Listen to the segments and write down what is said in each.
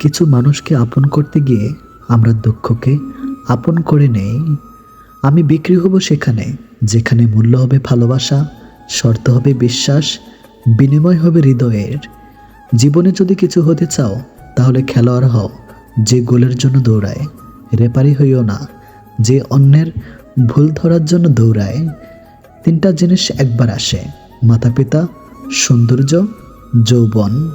কিছু মানুষকে আপন করতে গিয়ে আমরা দুঃখকে আপন করে নেই। আমি বিক্রি হব সেখানে, যেখানে মূল্য হবে ভালোবাসা, শর্ত হবে বিশ্বাস, বিনিময় হবে হৃদয়ের। জীবনে যদি কিছু হতে চাও, তাহলে খেলোয়াড় হও, যে গোলের জন্য দৌড়ায় রেপারি হইও না, যে অন্যের ভুল ধরার জন্য দৌড়ায়। তিনটা জিনিস একবার আসে মাতা পিতা সৌন্দর্য, যৌবন।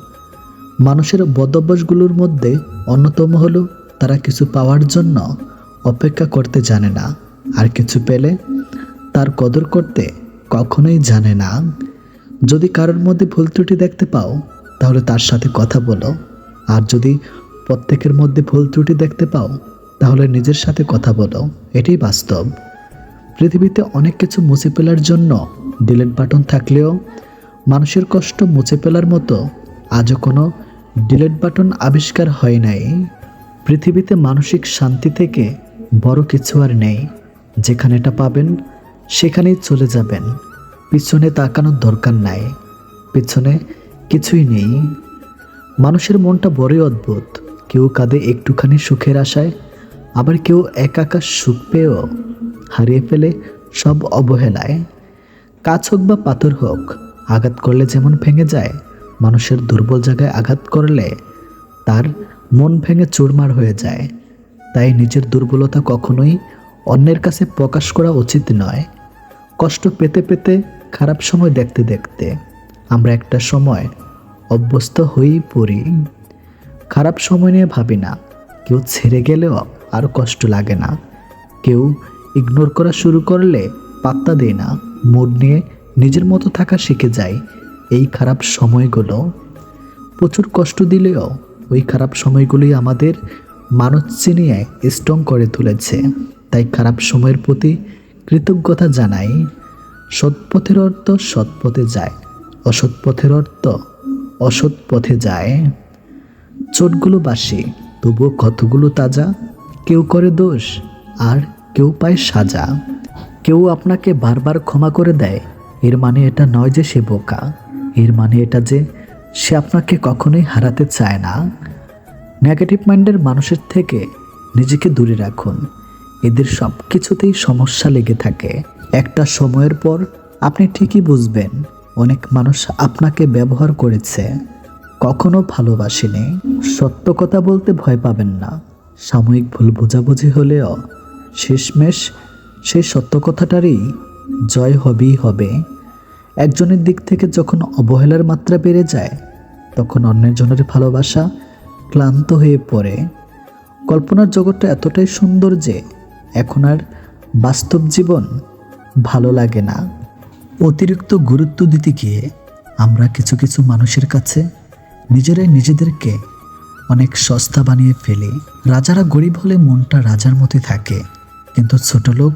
মানুষের বদভ্যাসগুলোর মধ্যে অন্যতম হলো তারা কিছু পাওয়ার জন্য অপেক্ষা করতে জানে না আর কিছু পেলে তার কদর করতে কখনোই জানে না। যদি কারোর মধ্যে ভুল ত্রুটি দেখতে পাও, তাহলে তার সাথে কথা বলো। আর যদি প্রত্যেকের মধ্যে ভুল ত্রুটি দেখতে পাও, তাহলে নিজের সাথে কথা বলো। এটাই বাস্তব। পৃথিবীতে অনেক কিছু মুছে ফেলার জন্য ডিলেট বাটন থাকলেও মানুষের কষ্ট মুছে ফেলার মতো আজও কোনো ডিলেট বাটন আবিষ্কার হয় নাই। পৃথিবীতে মানসিক শান্তি থেকে বড় কিছু আর নেই। যেখানে এটা পাবেন, সেখানেই চলে যাবেন। পিছনে তাকানোর দরকার নাই। পিছনে কিছুই নেই। মানুষের মনটা বড়ই অদ্ভুত। কেউ কাঁদে একটুখানি সুখের আশায়, আবার কেউ একাকা সুখ পেয়েও হারিয়ে ফেলে সব অবহেলায়। কাজ হোক বা পাথর হোক, আঘাত করলে যেমন ভেঙে যায় মানুষের দুর্বল জায়গায় আঘাত করলে তার মন ভেঙে চুরমার হয়ে যায়। তাই নিজের দুর্বলতা কখনোই অন্যের কাছে প্রকাশ করা উচিত নয়। কষ্ট পেতে পেতে খারাপ সময় দেখতে দেখতে আমরা একটা সময় অভ্যস্ত হয়েই পড়ি। খারাপ সময় নিয়ে ভাবি না, কেউ ছেড়ে গেলেও আর কষ্ট লাগে না। কেউ ইগনোর করা শুরু করলে পাত্তা দেয় না মুড নিয়ে নিজের মতো থাকা শিখে যায়। এই খারাপ সময়গুলো প্রচুর কষ্ট দিলেও ওই খারাপ সময়গুলি আমাদের মানব চিনিয়ে স্ট্রং করে তুলেছে। তাই খারাপ সময়ের প্রতি কৃতজ্ঞতা জানাই। সৎ পথের অর্থ সৎ পথে যায়, অসৎ পথের অর্থ অসৎ পথে যায়। চোটগুলো বাসি, তবুও কতগুলো তাজা? কেউ করে দোষ, আর কেউ পায় সাজা। কেউ আপনাকে বারবার ক্ষমা করে দেয়, এর মানে এটা নয় যে সে বোকা। এর মানে এটা যে সে আপনাকে কখনোই হারাতে চায় না। নেগেটিভ মাইন্ডের মানুষের থেকে নিজেকে দূরে রাখুন। এদের সব কিছুতেই সমস্যা লেগে থাকে। একটা সময়ের পর আপনি ঠিকই বুঝবেন, অনেক মানুষ আপনাকে ব্যবহার করেছে। কখনো ভালোবাসেনি। সত্য কথা বলতে ভয় পাবেন না। সাময়িক ভুল বোঝাবুঝি হলেও শেষমেশ সেই সত্য কথাটারই জয় হবেই হবে। একজনের দিক থেকে যখন অবহেলার মাত্রা বেড়ে যায়, তখন অন্যের জনের ভালোবাসা ক্লান্ত হয়ে পড়ে। কল্পনার জগৎটা এতটাই সুন্দর যে এখন আর বাস্তব জীবন ভালো লাগে না। অতিরিক্ত গুরুত্ব দিতে গিয়ে আমরা কিছু কিছু মানুষের কাছে নিজেরাই নিজেদেরকে অনেক সস্তা বানিয়ে ফেলি। রাজারা গরিব হলে মনটা রাজার মতোই থাকে, কিন্তু ছোট লোক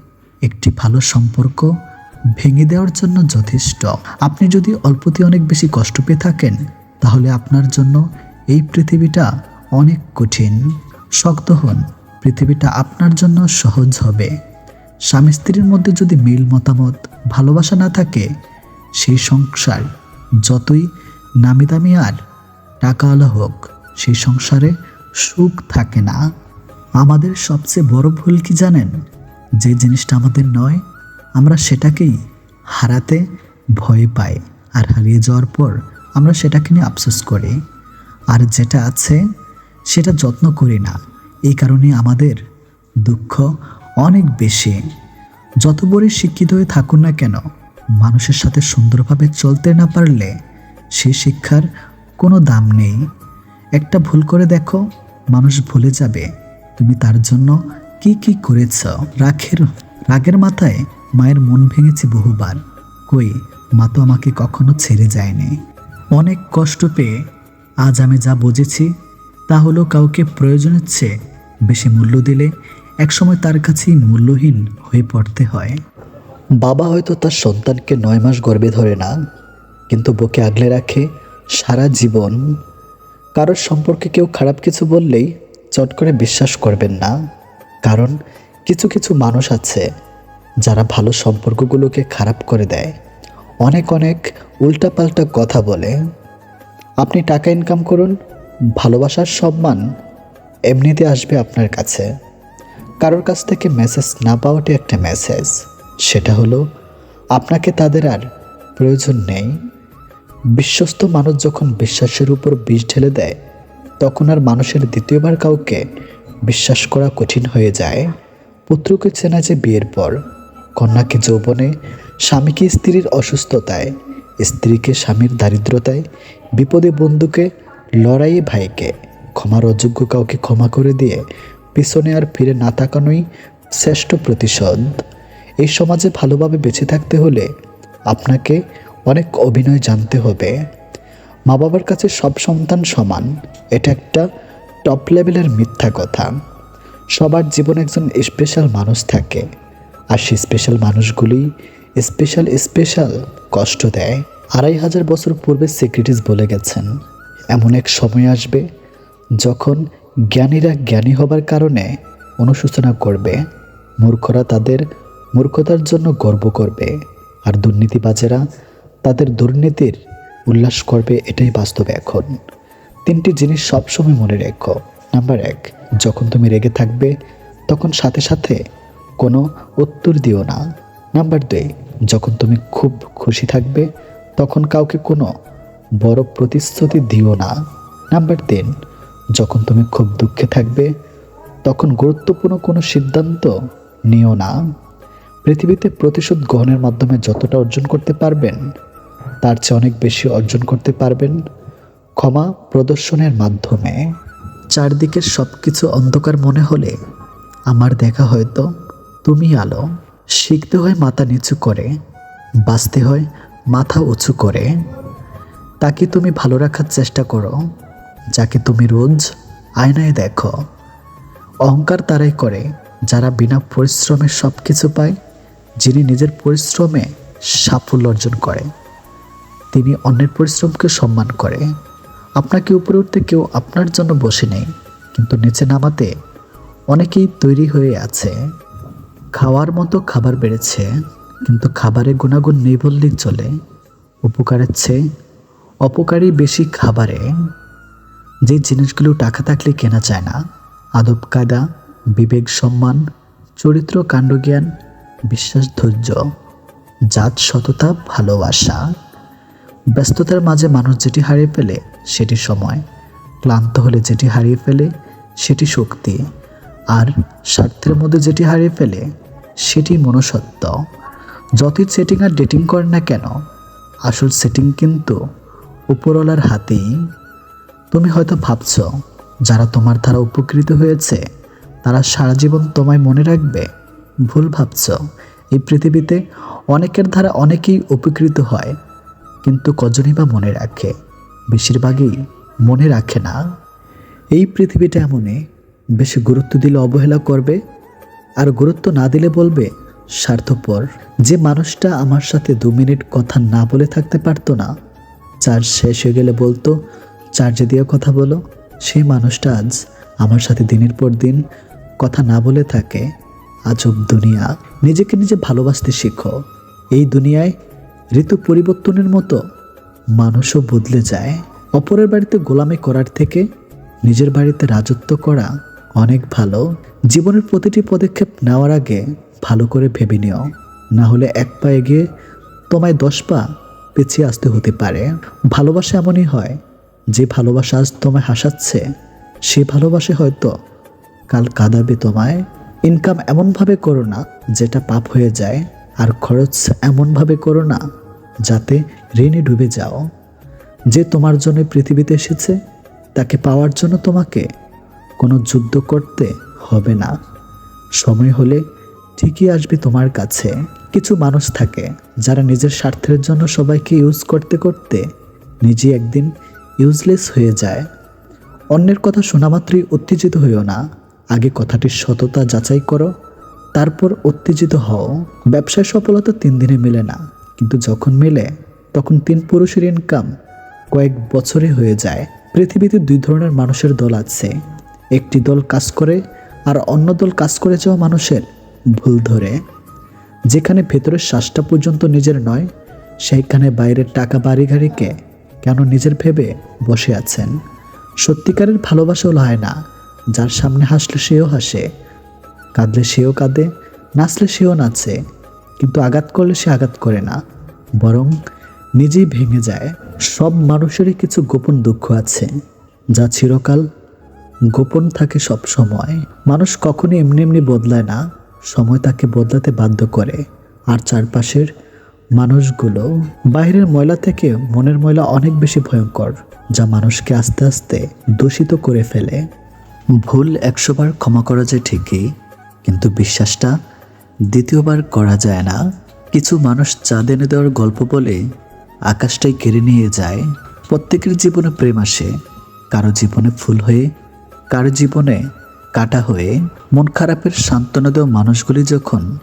একটি ভালো সম্পর্ক ভেঙে দেওয়ার জন্য যথেষ্ট। আপনি যদি অল্পতে অনেক বেশি কষ্ট পেয়ে থাকেন, তাহলে আপনার জন্য এই পৃথিবীটা অনেক কঠিন। শক্ত হন, পৃথিবীটা আপনার জন্য সহজ হবে। স্বামী স্ত্রীর মধ্যে যদি মিল, মতামত, ভালোবাসা না থাকে, সেই সংসার যতই নামি দামি আর টাকাওয়ালা হোক, সেই সংসারে সুখ থাকে না। আমাদের সবচেয়ে বড় ভুল কি জানেন? যে জিনিসটা আমাদের নয়, আমরা সেটাকেই হারাতে ভয় পাই। আর হারিয়ে যাওয়ার পর আমরা সেটাকে নিয়ে আফসোস করি। আর যেটা আছে, সেটা যত্ন করি না। এই কারণে আমাদের দুঃখ অনেক বেশি। যত বড় শিক্ষিত হয়ে থাকুন না কেন, মানুষের সাথে সুন্দরভাবে চলতে না পারলে সে শিক্ষার কোনো দাম নেই। একটা ভুল করে দেখো, মানুষ ভুলে যাবে। তুমি তার জন্য কি কি করেছ? রাখের, রাগের মাথায় মায়ের মন ভেঙেছে বহুবার। কই, মা তো আমাকে কখনো ছেড়ে যায়নি। অনেক কষ্ট পেয়ে আজ আমি যা বুঝেছি, তা হলো কাউকে প্রয়োজনের চেয়ে বেশি মূল্য দিলে একসময় তার কাছেই মূল্যহীন হয়ে পড়তে হয়। বাবা হয়তো তার সন্তানকে নয় মাস গর্বে ধরে না, কিন্তু বুকে আগলে রাখে সারা জীবন। কারোর সম্পর্কে কেউ খারাপ কিছু বললেই চট করে বিশ্বাস করবেন না। কারণ কিছু কিছু মানুষ আছে যারা ভালো সম্পর্কগুলোকে খারাপ করে দেয়। অনেক অনেক উল্টাপাল্টা কথা বলে। আপনি টাকা ইনকাম করুন, ভালোবাসার সম্মান এমনিতে আসবে আপনার কাছে। কারোর কাছ থেকে মেসেজ না পাওয়াটি একটা মেসেজ সেটা হলো, আপনাকে তাদের আর প্রয়োজন নেই। বিশ্বস্ত মানুষ যখন বিশ্বাসের উপর বিষ ঢেলে দেয়, তখন আর মানুষের দ্বিতীয়বার কাউকে বিশ্বাস করা কঠিন হয়ে যায়। পুত্রকে চেনা যে বিয়ের পর, কন্যাকে যৌবনে, স্বামীকে স্ত্রীর অসুস্থতায়, স্ত্রীকে স্বামীর দারিদ্রতায়, বিপদে বন্ধুকে, লড়াইয়ে ভাইকে, ক্ষমার অযোগ্য কাউকে ক্ষমা করে দিয়ে পিছনে আর ফিরে না তাকানোই শ্রেষ্ঠ প্রতিশোধ। এই সমাজে ভালোভাবে বেঁচে থাকতে হলে আপনাকে অনেক অভিনয় জানতে হবে। মা বাবার কাছে সব সন্তান সমান, এটা একটা টপ লেভেলের মিথ্যা কথা। সবার জীবনে একজন স্পেশাল মানুষ থাকে, আর সেই স্পেশাল মানুষগুলি স্পেশাল স্পেশাল কষ্ট দেয়। আড়াই হাজার বছর পূর্বে সেক্রেটিস বলে গেছেন, এমন এক সময় আসবে যখন জ্ঞানীরা জ্ঞানী হবার কারণে অনুশোচনা করবে, মূর্খরা তাদের মূর্খতার জন্য গর্ব করবে, আর দুর্নীতিবাজেরা তাদের দুর্নীতির উল্লাস করবে। এটাই বাস্তব এখন। তিনটি জিনিস সবসময় মনে রেখো। নাম্বার এক, যখন তুমি রেগে থাকবে, তখন সাথে সাথে কোনো উত্তর দিও না। নাম্বার দুই, যখন তুমি খুব খুশি থাকবে, তখন কাউকে কোনো বড় প্রতিশ্রুতি দিও না। নাম্বার তিন, যখন তুমি খুব দুঃখে থাকবে, তখন গুরুত্বপূর্ণ কোনো সিদ্ধান্ত নিও না। পৃথিবীতে প্রতিশোধ গ্রহণের মাধ্যমে যতটা অর্জন করতে পারবেন, তার চেয়ে অনেক বেশি অর্জন করতে পারবেন। ক্ষমা প্রদর্শনের মাধ্যমে চারদিকের সব কিছু অন্ধকার মনে হলে আমার দেখা হয়তো তুমি আলো শিখতে হয় মাথা নিচু করে, বাঁচতে হয় মাথা উঁচু করে। তাকে তুমি ভালো রাখার চেষ্টা করো, যাকে তুমি রোজ আয়নায় দেখো। অহংকার তারাই করে যারা বিনা পরিশ্রমে সব কিছু পায়, যিনি নিজের পরিশ্রমে সাফল্য অর্জন করে। তিনি অন্যের পরিশ্রমকে সম্মান করে। আপনাকে উপরে উঠতে কেউ আপনার জন্য বসে নেই, কিন্তু নিচে নামাতে অনেকেই তৈরি হয়ে আছে। খাওয়ার মতো খাবার বেড়েছে, কিন্তু খাবারের গুণাগুণ নেই বললেই চলে। উপকারের চেয়ে অপকারী বেশি খাবারে। যে জিনিসগুলো টাকা থাকলে কেনা যায় না, আদব কায়দা, বিবেক সম্মান, চরিত্র কাণ্ডজ্ঞান, বিশ্বাস ধৈর্য, জাত সততা, ভালোবাসা। ব্যস্ততার মাঝে মানুষ যেটি হারিয়ে ফেলে সেটি সময়। ক্লান্ত হলে যেটি হারিয়ে ফেলে, সেটি শক্তি। আর স্বার্থের মধ্যে যেটি হারিয়ে ফেলে, সেটি মনুষ্যত্ব। যতই সেটিং আর ডেটিং করেন না কেন, আসল সেটিং কিন্তু উপরওয়ালার হাতেই। তুমি হয়তো ভাবছ, যারা তোমার দ্বারা উপকৃত হয়েছে, তারা সারা জীবন তোমায় মনে রাখবে। ভুল ভাবছ, এই পৃথিবীতে অনেকের দ্বারা অনেকেই উপকৃত হয়, কিন্তু কজনই বা মনে রাখে? বেশিরভাগই মনে রাখে না। এই পৃথিবীটা এমনই, বেশি গুরুত্ব দিলে অবহেলা করবে, আর গুরুত্ব না দিলে বলবে, স্বার্থপর। যে মানুষটা আমার সাথে দু মিনিট কথা না বলে থাকতে পারতো না, চার্জ শেষ হয়ে গেলে বলতো, চার্জে দিয়ে কথা বলো। সেই মানুষটা আজ আমার সাথে দিনের পর দিন কথা না বলে থাকে। আজব দুনিয়া। নিজেকে নিজে ভালোবাসতে শিখো। এই দুনিয়ায় ঋতু পরিবর্তনের মতো মানুষও বদলে যায়। অপরের বাড়িতে গোলামি করার থেকে নিজের বাড়িতে রাজত্ব করা অনেক ভালো। জীবনের প্রতিটি পদক্ষেপ নেওয়ার আগে ভালো করে ভেবে নিও। না হলে এক পা এগিয়ে তোমায় দশ পা পিছিয়ে আসতে হতে পারে। ভালোবাসা এমনই হয়, যে ভালোবাসা আজ তোমায় হাসাচ্ছে, সে ভালোবাসে হয়তো কাল কাঁদাবে তোমায়। ইনকাম এমনভাবে করো না, যেটা পাপ হয়ে যায়, আর খরচ এমনভাবে করো না যাতে ঋণে ডুবে যাও। যে তোমার জন্য পৃথিবীতে এসেছে, তাকে পাওয়ার জন্য তোমাকে কোনো যুদ্ধ করতে হবে না। সময় হলে ঠিকই আসবে তোমার কাছে। কিছু মানুষ থাকে যারা নিজের স্বার্থের জন্য সবাইকে ইউজ করতে করতে নিজে একদিন ইউজলেস হয়ে যায়। অন্যের কথা শোনা মাত্রই উত্তেজিত হইও না। আগে কথাটির সততা যাচাই করো, তারপর উত্তেজিত হও। ব্যবসায় সফলতা তিন দিনে মেলে না। কিন্তু যখন মেলে, তখন তিন পুরুষের ইনকাম কয়েক বছরে হয়ে যায়। পৃথিবীতে দুই ধরনের মানুষের দল আছে। একটি দল কাজ করে আর অন্য দল কাজ করে যাওয়া মানুষের ভুল ধরে। যেখানে ভেতরের শ্বাসটা পর্যন্ত নিজের নয়, সেইখানে বাইরের টাকা বাড়ি গাড়িকে কেন নিজের ভেবে বসে আছেন? সত্যিকারের ভালোবাসাও হয় না যার সামনে হাসলে সেও হাসে, কাঁদলে সেও কাঁদে, নাচলে সেও নাচে। কিন্তু আঘাত করলে সে আঘাত করে না। বরং নিজেই ভেঙে যায়। সব মানুষেরই কিছু গোপন দুঃখ আছে, যা চিরকাল গোপন থাকে সব সময়। মানুষ কখনো এমনি এমনি বদলায় না, সময় তাকে বদলাতে বাধ্য করে। আর চারপাশের মানুষগুলো বাইরের ময়লা থেকে মনের ময়লা অনেক বেশি ভয়ঙ্কর, যা মানুষকে আস্তে আস্তে দূষিত করে ফেলে। ভুল একশোবার ক্ষমা করা যায় ঠিকই, কিন্তু বিশ্বাসটা দ্বিতীয়বার করা যায় না। কিছু মানুষ চাঁদ এনে দেওয়ার গল্প বলে আকাশটাই কেড়ে নিয়ে যায়। প্রত্যেকের জীবনে প্রেম আসে। কারও জীবনে ফুল হয়ে, কারও জীবনে কাটা হয়ে। মন খারাপের সান্ত্বনা দেওয়া মানুষগুলি যখন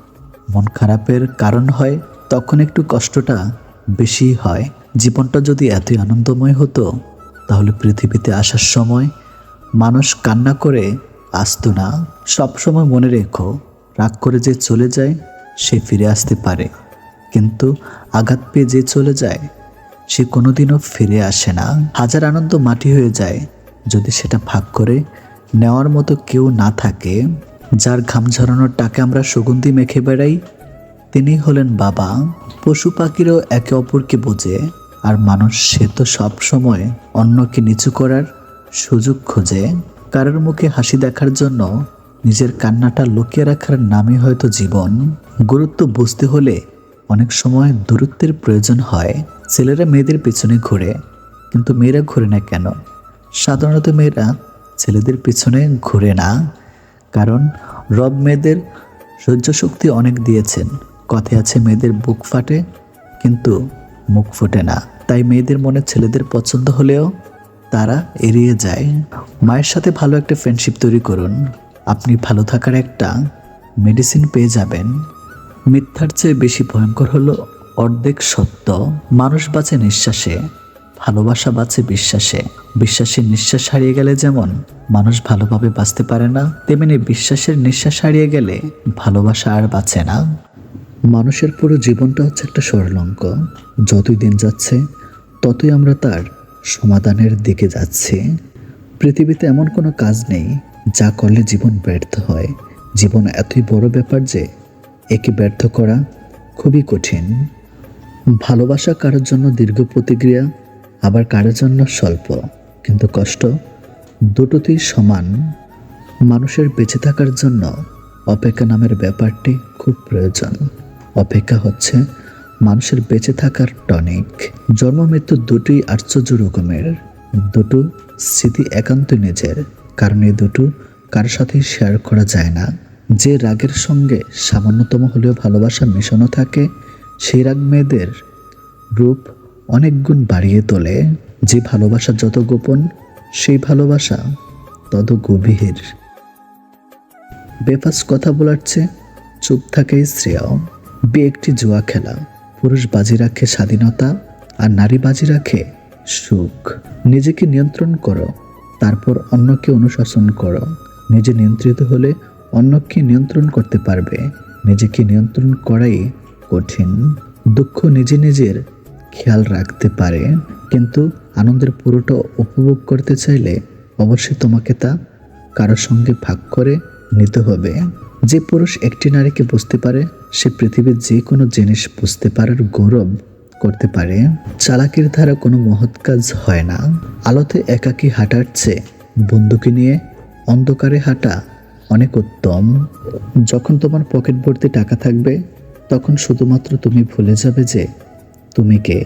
মন খারাপের কারণ হয়, তখন একটু কষ্টটা বেশি হয়। জীবনটা যদি এতই আনন্দময় হতো, তাহলে পৃথিবীতে আসার সময় মানুষ কান্না করে আসতো না। সবসময় মনে রেখো রাগ করে যে চলে যায়, সে ফিরে আসতে পারে। কিন্তু আঘাত পেয়ে যে চলে যায়, সে কোনোদিনও ফিরে আসে না। হাজার আনন্দ মাটি হয়ে যায়। যদি সেটা ভাগ করে নেওয়ার মতো কেউ না থাকে, যার ঘাম ঝরানোর টাকা আমরা সুগন্ধি মেখে বেড়াই, তিনি হলেন বাবা। পশু পাখিরও একে অপরকে বোঝে, আর মানুষ সে তো সব সময় অন্যকে নিচু করার সুযোগ খোঁজে। কারোর মুখে হাসি দেখার জন্য নিজের কান্নাটা লুকিয়ে রাখার নামই হয়তো জীবন, গুরুত্ব বুঝতে হলে অনেক সময় দূরত্বের প্রয়োজন হয়। ছেলেরা মেয়েদের পেছনে ঘুরে, কিন্তু মেয়েরা ঘুরে না কেন? সাধারণত মেয়েরা ছেলেদের পিছনে ঘুরে না, কারণ রব মেয়েদের সহ্য শক্তি অনেক দিয়েছেন। কথায় আছে, মেয়েদের বুক ফাটে, কিন্তু মুখ ফোটে না। তাই মেয়েদের মনে ছেলেদের পছন্দ হলেও তারা এড়িয়ে যায়। মায়ের সাথে ভালো একটা ফ্রেন্ডশিপ তৈরি করুন। আপনি ভালো থাকার একটা মেডিসিন পেয়ে যাবেন। মিথ্যার চেয়ে বেশি ভয়ঙ্কর হলো অর্ধেক সত্য। মানুষ বাঁচে নিঃশ্বাসে, ভালোবাসা বাঁচে বিশ্বাসে। বিশ্বাসের নিঃশ্বাস হারিয়ে গেলে যেমন মানুষ ভালোভাবে বাঁচতে পারে না, তেমনি বিশ্বাসের নিঃশ্বাস হারিয়ে গেলে ভালোবাসা আর বাঁচে না। মানুষের পুরো জীবনটা হচ্ছে একটা স্বর্ণঙ্ক যতই দিন যাচ্ছে, ততই আমরা তার সমাধানের দিকে যাচ্ছি। পৃথিবীতে এমন কোনো কাজ নেই যা করলে জীবন ব্যর্থ হয়। জীবন এতই বড় ব্যাপার যে, একে ব্যর্থ করা খুবই কঠিন। ভালোবাসা কারোর জন্য দীর্ঘ প্রতিক্রিয়া, আবার কারোর জন্য স্বল্প। কিন্তু কষ্ট দুটোতেই সমান। মানুষের বেঁচে থাকার জন্য অপেক্ষা নামের ব্যাপারটি খুব প্রয়োজন। অপেক্ষা হচ্ছে মানুষের বেঁচে থাকার টনিক। জন্ম, মৃত্যু দুটোই আশ্চর্য রকমের। দুটো স্মৃতি একান্ত নিজের। কারণ এই দুটো কারোর সাথেই শেয়ার করা যায় না। যে রাগের সঙ্গে সামান্যতম হলেও ভালোবাসা মেশানো থাকে, সেই রাগ মেয়েদের রূপ অনেক গুণ বাড়িয়ে তোলে। যে ভালোবাসা যত গোপন, সেই ভালোবাসা তত গভীর। বেফাস কথা বলার চেয়ে চুপ থাকাই শ্রেয়। বে একটি জুয়া খেলা। পুরুষ বাজি রাখে স্বাধীনতা আর নারী বাজি রাখে সুখ। নিজেকে নিয়ন্ত্রণ করো। তারপর অন্যকে অনুশাসন করো। নিজে নিয়ন্ত্রিত হলে অন্যকে নিয়ন্ত্রণ করতে পারবে। নিজেকে নিয়ন্ত্রণ করাই কঠিন। দুঃখ নিজে নিজের খেয়াল রাখতে পারে, কিন্তু আনন্দের পুরোটা উপভোগ করতে চাইলে অবশ্যই তোমাকে তা কারোর সঙ্গে ভাগ করে নিতে হবে। যে পুরুষ একটি নারীকে বুঝতে পারে, সে পৃথিবীর যে কোনো জিনিস বুঝতে পারার গৌরব করতে পারে। চালাকির দ্বারা কোনো মহৎ কাজ হয় না। আলোতে একাকি হাঁটার চেয়ে বন্দুকে নিয়ে অন্ধকারে হাঁটা অনেক উত্তম। যখন তোমার পকেট ভর্তি টাকা থাকবে, তখন শুধুমাত্র তুমি ভুলে যাবে যে তুমি কে।